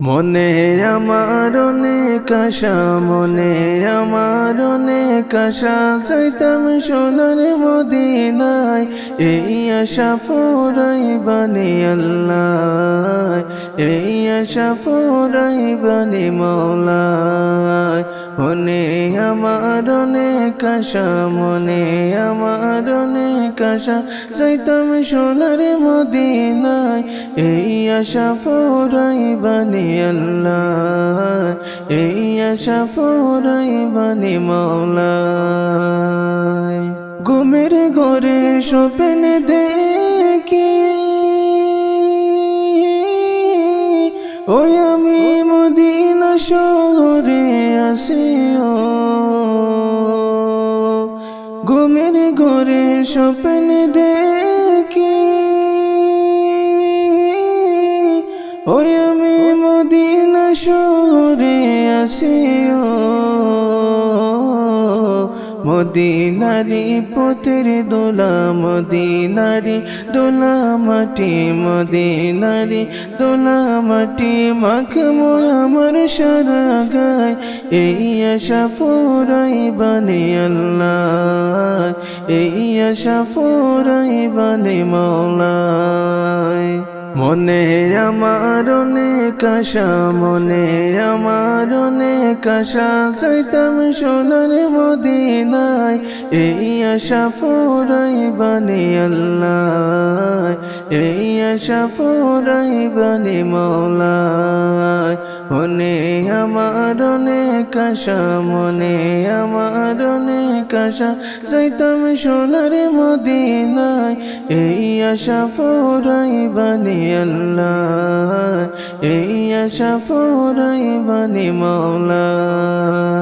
মনে আমার কাশা মনে আমার কাশা যাইতাম সোনার মদিনায় এই আশা ফোরাই বানে আল্লাহ, এই আশা ফোরাই বানি মৌলায়। মনে আমার আশা, মনে আমার অনেক আশা। যাইতাম সোনার মদিনায়, এই আশা ফুরাই বানি আল্লাহ। এই আশা ফুরাই বানি মৌলায় ঘুমের ঘরে স্বপ্ন দেখি, ওই আমি মদিনা শহরে আসিও ঘুমের ঘরে স্বপ্ন দেখি। ওই আমি মদিনা শহরে আসিও মদিনারি পথের দোলা মদিনারি দোলা মাটি মদিনারি দোলা মাটি মাখ মোর আমার সারা গায় এই আশা ফুরাই বানে আল্লাহ, এই আশা ফুরাই বানে মৌলায় মনে আমার অনেক আশা, মনে আমার অনেক আশা। যাইতাম সোনার মদিনায় এই আশা পুরাই বানি আল্লাহ, এই আশা পুরাই বানি মৌলায়। মনে আমার অনেক আশা, মনে আমার অনেক আশা। যাইতাম সোনার মদিনায়, এই আশা ফুরাই বানি আল্লাহ, এই আশা ফুরাই বানি মৌলায়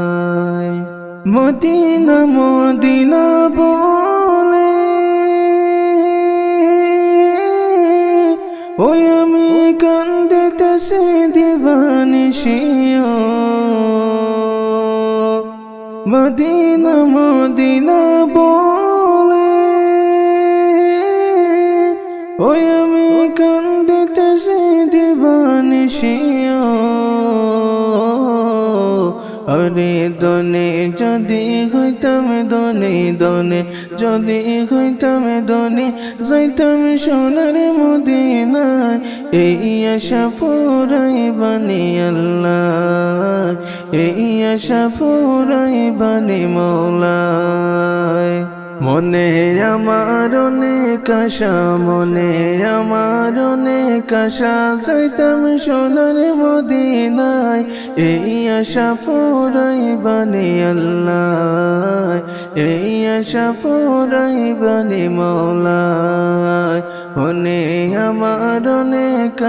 মদিনা মদিনা বলে, ওই মদিনা মদিনা বলে ওই আমি কান্দিতেছি দিবানিশিও আরে দনে, যদি হইতাম দনে দনে, যদি হইতাম দনে যাইতাম সোনার মদিনায়, এই আশা ফুরাই বানে আল্লাহ, এই আশা ফুরাই বানে মৌলায় মনে আমার আশা, মনে আমার আশা। যাইতাম সোনার মদিনায়, এই আশা ফোরাই বানে আল্লাহ। এই আশা ফোরাই বানে মৌলায়। মনে আমার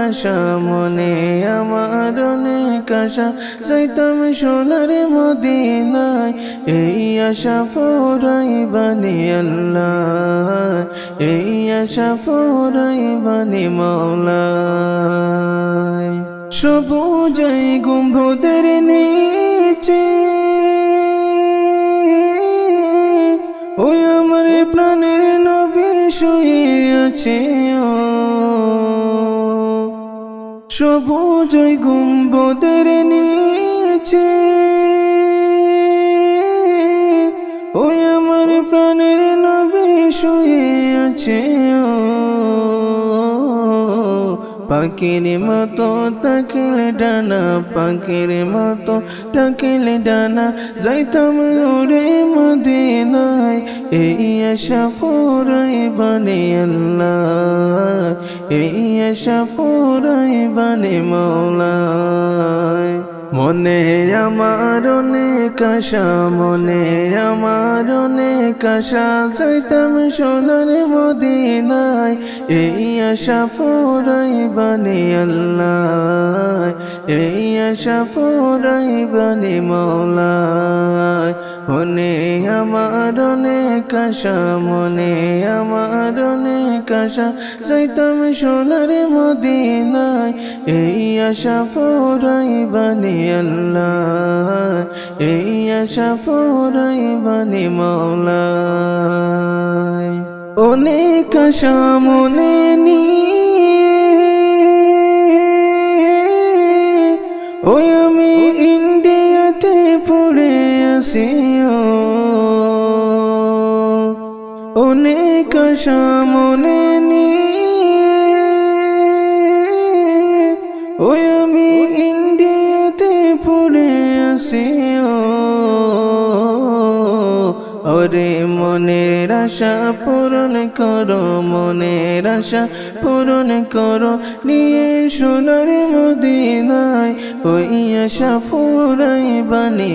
আশা, মনে আমার অনেক আশা। যাইতাম সোনার মদিনায় এই আশা ফুরাই বানি আল্লাহ, এই আশা ফুরাই বানি মৌলায় সবুজাই গুম্ভদের নিচে, ওই আমার প্রাণের নবী শুয়ে আছে সবুজ গুম্বদের নিচে ওই আমার প্রাণের নবী শুয়ে আছে। পাখির মতো তাকিল ডানা, পাখির মতো তাকিল ডানা। যাইতাম ওরে মদিনায়, এই আশা ফুরাই বানে আল্লাহ, এই আশা ফুরাই বানে মৌলায়। মনে আমার কাশা মনে আমার কাশা যাইতাম সোনার মদিনায়, এই আশা ফোরাই বানে আল্লাহ। এই আশা ফোরাই বানে মৌলায়। মনে আমার অনেক আশা, মনে আমার অনেক আশা। যাইতাম সোনার মদিনায় এই আশা ফুরাই বানি আল্লাহ, এই আশা ফুরাই বানি মৌলায় অনেক আশা মনে নিয়ে, ওই মনে নিয়ে, ওই আমি ইন্ডিয়াতে পড়ে আসি ওরে মনের আশা পূরণ করো, মনের আশা পূরণ করো, নিয়ে সোনার মদিনায় ওই আশা ফুরাই বানি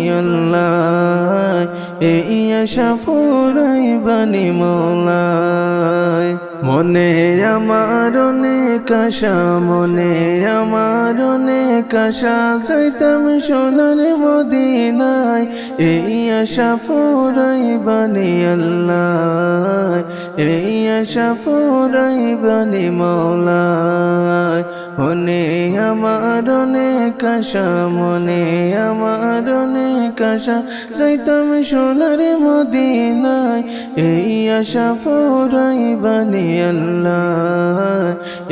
এই আশা ফুরাই বানি মৌলায় মনে আমার অনেক আশা, মনে আমার অনেক আশা, যাইতাম সোনার মদিনায়। এই আশা ফুরাই বানি আল্লাহ এই আশা ফুরাই বানি মৌলায় মনে আমার অনেক আশা, মনে আমার অনেক আশা যাইতাম সোনার মদিনায়। এই আশা ফুরাই বানি আল্লাহ,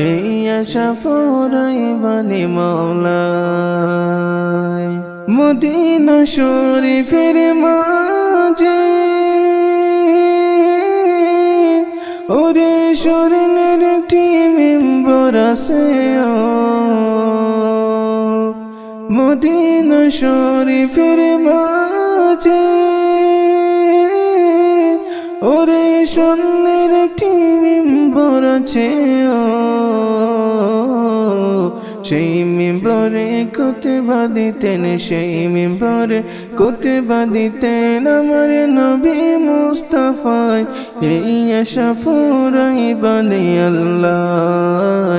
এই আশা ফুরাই বানি মৌলায় মদিনা শরীফের মাঝে ওরে স্বর্ণের একটি মেম্বর আছে ও। মদিনা শরীফের মাঝে ওরে সন্ন্যের একটি মিম্বর ও। সেই মেম্বরে কোতে বাদিতেন সেই মেম্বরে কোতে বাদিতেন আমার নবী মুস্তাফায়। এই আশা ফুরাই বানি আল্লাহ,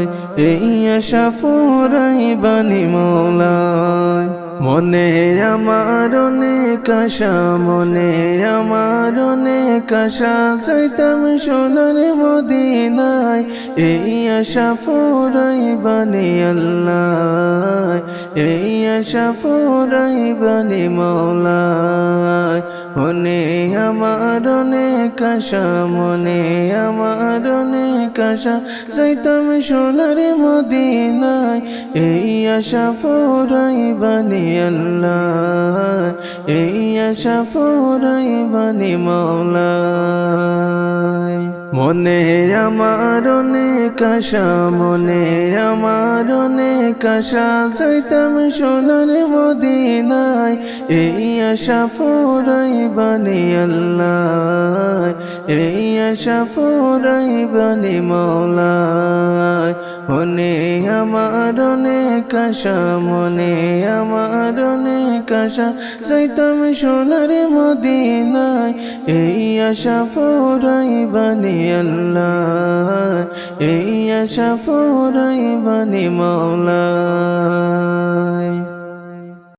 এই আশা ফুরাই বানি মৌলায়। মনে আমার আশা, মনে আমার আশা। চাইতাম সোনার মদিনায় এই আশা ফোরাই বানে আল্লাহ, এই আশা ফোরাই বানে মৌলায়। মনে আমার অনেক আশা, মনে আমার অনেক আশা। সৈতম সোনার মদিনায়, এই আশা ফোরাই বানি আল্লাহ, এই আশা বানি মৌলা মনে আমার আশা, মনে আমার অনেক আশা। যাইতাম সোনার মদিনায়, এই আশা পুরাই বানি আল্লাহ। এই আশা ফুরাই বানি মৌলায়। মনে আমার অনেক আশা, মনে আমার অনেক আশা। যাইতাম সোনার মদিনায় এই আশা ফুরাই বানি আল্লাহ। এই আশা ফুরাই বানি মৌলা